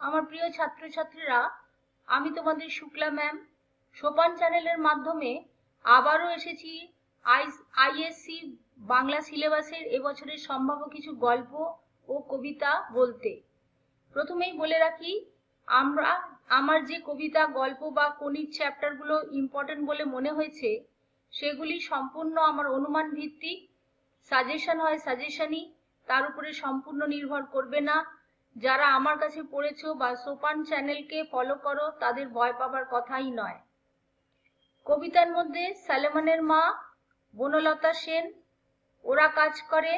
আমার প্রিয় ছাত্রছাত্রীরা, আমি তোমাদের শুক্লা ম্যাম সোপান চ্যানেলের মাধ্যমে আবারও এসেছি আইএসসি বাংলা সিলেবাসের এবছরের সম্ভাব্য কিছু গল্প ও কবিতা বলতে। প্রথমেই বলে রাখি, আমরা, আমার যে কবিতা, গল্প বা কনির চ্যাপ্টারগুলো ইম্পর্টেন্ট বলে মনে হয়েছে, সেগুলি সম্পূর্ণ আমার অনুমান ভিত্তিক সাজেশন হয় সাজেশনই তার উপরে সম্পূর্ণ নির্ভর করবে না। যারা আমার কাছে পড়েছো বা সোপান চ্যানেলকে ফলো করো, তাদের ভয় পাবার কথাই নয়। কবিতার মধ্যে সালেমানের মা, বনলতা সেন, ওরা কাজ করে,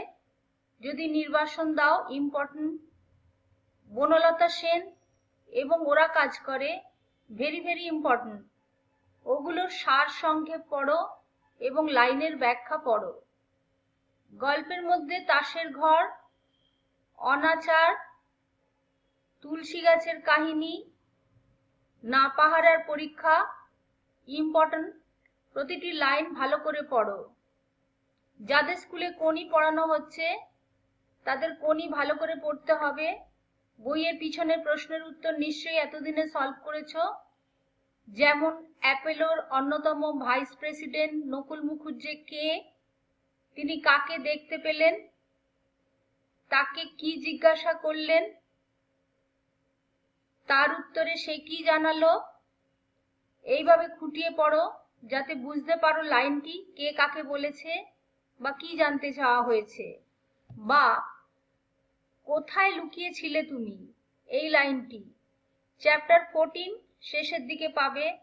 যদি নির্বাসন দাও ইম্পর্টেন্ট বনলতা সেন এবং ওরা কাজ করে ভেরি ভেরি ইম্পর্টেন্ট ওগুলোর সার সংক্ষেপ পড়ো এবং লাইনের ব্যাখ্যা পড়ো। গল্পের মধ্যে তাসের ঘর, অনাচার তুলসী গাছের কাহিনী, না পাহারার পরীক্ষা ইম্পর্টেন্ট প্রতিটি লাইন ভালো করে পড়ো। যাদের স্কুলে কোনি পড়ানো হচ্ছে, তাদের কোনি ভালো করে পড়তে হবে। বইয়ের পিছনে প্রশ্নের উত্তর নিশ্চয়ই এতদিনে সলভ করেছ। যেমন অ্যাপেলোর অন্যতম ভাইস প্রেসিডেন্ট নকুল মুখুজ্জে কে? তিনি কাকে দেখতে পেলেন? তাকে কি জিজ্ঞাসা করলেন? তার উত্তরে সে কি জানালো? এইভাবে খুঁটিয়ে পড়ো, যাতে বুঝতে পারো লাইনটি কে কাকে বলেছে বা কি জানতে চাওয়া হয়েছে। বা, কোথায় লুকিয়েছিলে তুমি এই লাইনটি? চ্যাপ্টার ফোরটিন শেষের দিকে পাবে।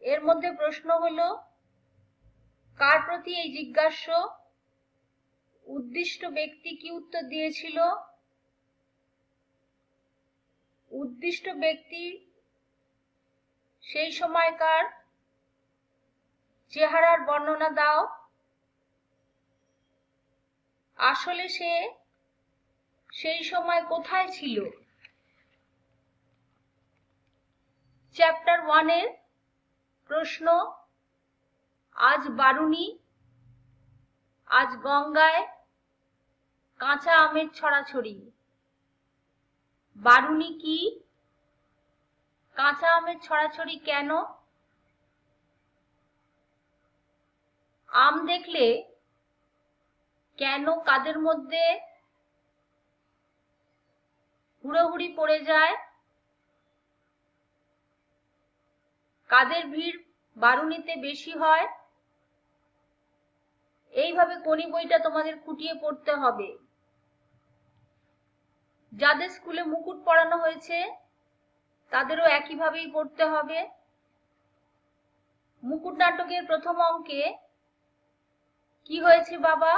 এর মধ্যে প্রশ্ন হলো, কার প্রতি এই জিজ্ঞাস্য? উদ্দিষ্ট ব্যক্তি কি উত্তর দিয়েছিল? উদ্দিষ্ট ব্যক্তি, সেই সময়কার চেহারার বর্ণনা দাও। আসলে সে সেই সময় কোথায় ছিল? চ্যাপ্টার ওয়ানের প্রশ্ন, আজ বারুনি আজ গঙ্গায়, কাঁচা আমের ছড়াছড়ি। বারুনি কি? কাঁচা আমের ছড়াছড়ি কেন? আম দেখলে কেন কাদের মধ্যে হুড়োহুড়ি পড়ে যায়? কাদের ভিড় বারুনিতে বেশি হয়? এইভাবে কোনি বইটা তোমাদের খুঁটিয়ে পড়তে হবে। যাদের স্কুলে মুকুট পড়ানো হয়েছে, তাদেরও একইভাবেই পড়তে হবে। মুকুট নাটকের প্রথম অঙ্কে কি হয়েছে বাবা?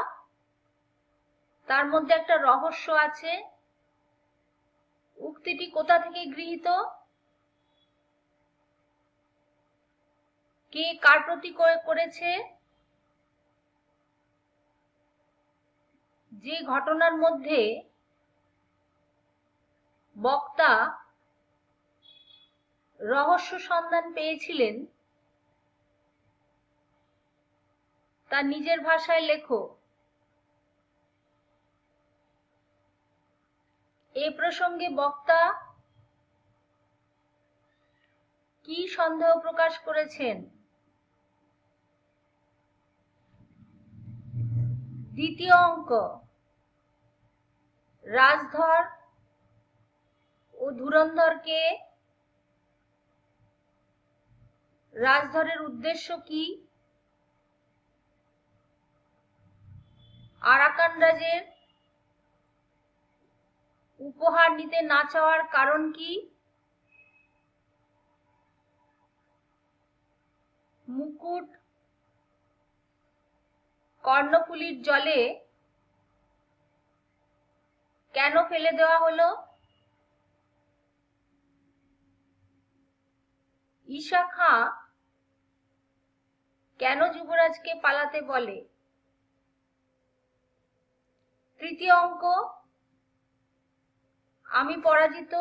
তার মধ্যে একটা রহস্য আছে। উক্তিটি কোথা থেকে গৃহীত? কে কার প্রতি করেছে? যে ঘটনার মধ্যে বক্তা রহস্য সন্ধান পেয়েছিলেন। তার নিজের ভাষায় লেখো। এ প্রসঙ্গে বক্তা কি সন্দেহ প্রকাশ করেছেন? দ্বিতীয় অঙ্ক। রাজধর ধুরন্ধরকে রাজধরের উদ্দেশ্য কি? আরাকান রাজের উপহার নিতে না চাওয়ার কারণ কি? মুকুট কর্ণফুলির জলে কেন ফেলে দেওয়া হলো? ঈশা খাঁ কেন যুবরাজকে পালাতে বলে? তৃতীয় অঙ্ক, আমি পরাজিত,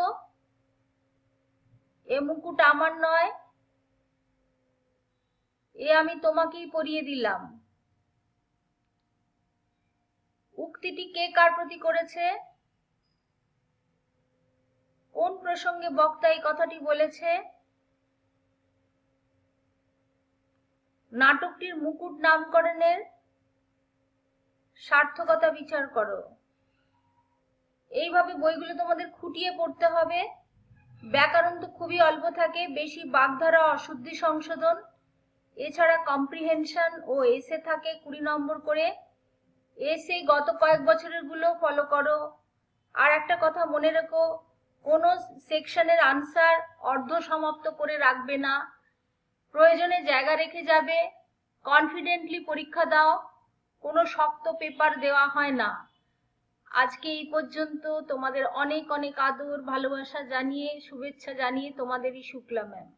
এ মুকুট আমার নয়, এ আমি তোমাকেই পরিয়ে দিলাম। উক্তিটি কে কার প্রতি করেছে? কোন প্রসঙ্গে বক্তা এই কথাটি বলেছে? নাটকটির মুকুট নামকরণের সার্থকতা বিচার করো। এইভাবে বইগুলো তোমাদের খুঁটিয়ে পড়তে হবে। ব্যাকরণ তো খুবই অল্প থাকে, বেশি বাগধারা, অশুদ্ধি সংশোধন, এছাড়া কম্প্রিহেনশন ও এসে থাকে কুড়ি নম্বর করে। এসে গত কয়েক বছরেরগুলো ফলো করো। আর একটা কথা মনে রেখো, কোনো সেকশনের আনসার অর্ধ সমাপ্ত করে রাখবে না। প্রয়োজনে জায়গা রেখে যাবে। কনফিডেন্টলি পরীক্ষা দাও। কোনো শক্ত পেপার দেওয়া হয় না। আজকে এই পর্যন্ত তোমাদের অনেক অনেক আদর, ভালোবাসা জানিয়ে, শুভেচ্ছা জানিয়ে তোমাদেরই শুক্লা ম্যাম